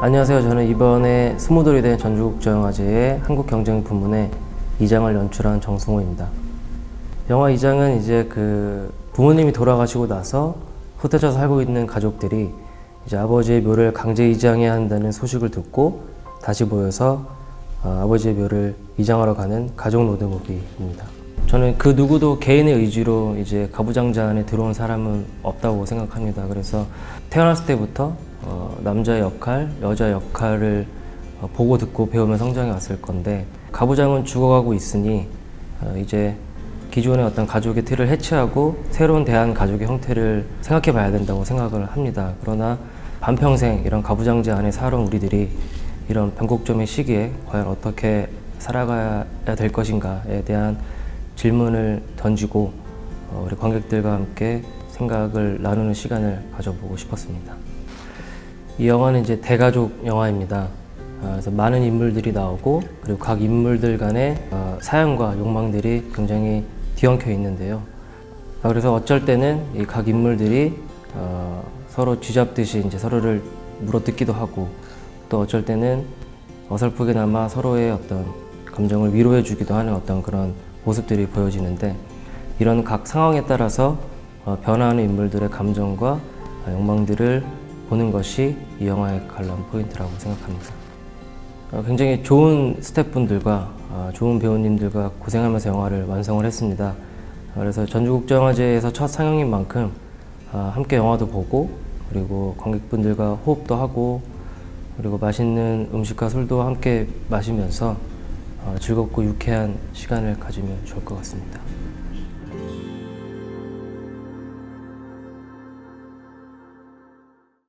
안녕하세요. 저는 이번에 스무돌이 된 전주국제영화제의 한국경쟁 부문의 이장을 연출한 정승호입니다. 영화 이장은 이제 그 부모님이 돌아가시고 나서 흩어져 살고 있는 가족들이 이제 아버지의 묘를 강제 이장해야 한다는 소식을 듣고 다시 모여서 어, 아버지의 묘를 이장하러 가는 가족 노드무비입니다. 저는 그 누구도 개인의 의지로 이제 가부장자 안에 들어온 사람은 없다고 생각합니다. 그래서 태어났을 때부터 어, 남자의 역할, 여자 역할을 어, 보고 듣고 배우며 성장해 왔을 건데 가부장은 죽어가고 있으니 어, 이제 기존의 어떤 가족의 틀을 해체하고 새로운 대한 가족의 형태를 생각해 봐야 된다고 생각을 합니다. 그러나 반평생 이런 가부장제 안에 살아온 우리들이 이런 변곡점의 시기에 과연 어떻게 살아가야 될 것인가에 대한 질문을 던지고 어, 우리 관객들과 함께 생각을 나누는 시간을 가져보고 싶었습니다. 이 영화는 이제 대가족 영화입니다. 아, 그래서 많은 인물들이 나오고 그리고 각 인물들 간의 어, 사연과 욕망들이 굉장히 뒤엉켜 있는데요. 아, 그래서 어쩔 때는 이 각 인물들이 어, 서로 쥐잡듯이 이제 서로를 물어뜯기도 하고 또 어쩔 때는 어설프게나마 서로의 어떤 감정을 위로해주기도 하는 어떤 그런 모습들이 보여지는데 이런 각 상황에 따라서 어, 변화하는 인물들의 감정과 어, 욕망들을 보는 것이 이 영화의 관람 포인트라고 생각합니다. 어, 굉장히 좋은 스태프분들과 어, 좋은 배우님들과 고생하면서 영화를 완성을 했습니다. 어, 그래서 전주국제영화제에서 첫 상영인 만큼 어, 함께 영화도 보고 그리고 관객분들과 호흡도 하고 그리고 맛있는 음식과 술도 함께 마시면서 어, 즐겁고 유쾌한 시간을 가지면 좋을 것 같습니다.